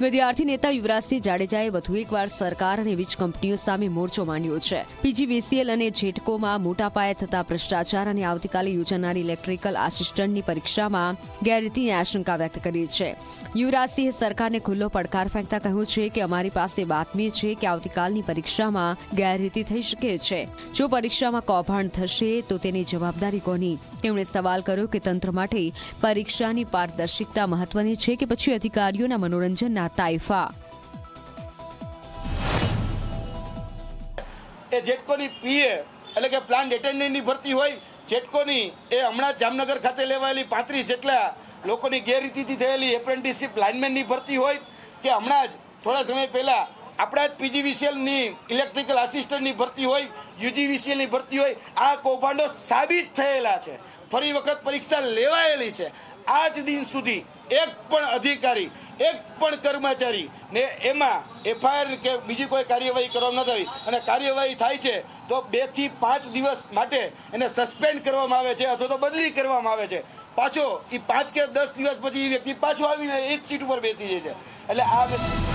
વિદ્યાર્થી નેતા યુવરાજસિંહ જાડેજાએ વધુ એકવાર સરકાર અને વીજ કંપનીઓ સામે મોરચો માંડ્યો છે. પીજીવીસીએલ અને જેટકોમાં મોટા પાયે થતા ભ્રષ્ટાચાર અને આવતીકાલે યોજાનારી ઇલેક્ટ્રિકલ આસિસ્ટન્ટની પરીક્ષામાં ગેરરીતિની આશંકા વ્યક્ત કરી છે. યુવરાજસિંહે સરકારને ખુલ્લો પડકાર ફેંકતા કહ્યું છે કે અમારી પાસે બાતમી છે કે આવતીકાલની પરીક્ષામાં ગેરરીતિ થઈ શકે છે. જો પરીક્ષામાં કૌભાંડ થશે તો તેની જવાબદારી કોની? તેમણે સવાલ કર્યો કે તંત્ર માટે પરીક્ષાની પારદર્શિકતા મહત્વની છે કે પછી અધિકારીઓના મનોરંજનના તાઇફા. એ જેટકોની પીએ, એટલે કે પ્લાન્ટ એટેન્ડન્ટની ભરતી હોય, જેટકોની એ હમણાં જામનગર ખાતે લેવાયેલી પાંત્રીસ જેટલા લોકોની ગેરરીતિથી થયેલી એપ્રેન્ટિસશીપ લાઇનમેનની ભરતી હોય કે હમણાં જ થોડા સમય પહેલાં આપણા જ પીજીવીસીએલની ઇલેક્ટ્રિકલ આસિસ્ટન્ટની ભરતી હોય યુજીવીસીએલની ભરતી હોય, આ કૌભાંડો સાબિત થયેલા છે. ફરી વખત પરીક્ષા લેવાયેલી છે. આજ દિન સુધી એક પણ અધિકારી, એક પણ કર્મચારી ને એમાં એફઆઈઆર કે બીજી કોઈ કાર્યવાહી કરવામાં ન આવી. અને કાર્યવાહી થાય છે તો બેથી પાંચ દિવસ માટે એને સસ્પેન્ડ કરવામાં આવે છે અથવા તો બદલી કરવામાં આવે છે. પાછો એ પાંચ કે દસ દિવસ પછી એ વ્યક્તિ પાછો આવીને એ જ સીટ ઉપર બેસી જાય છે. એટલે આ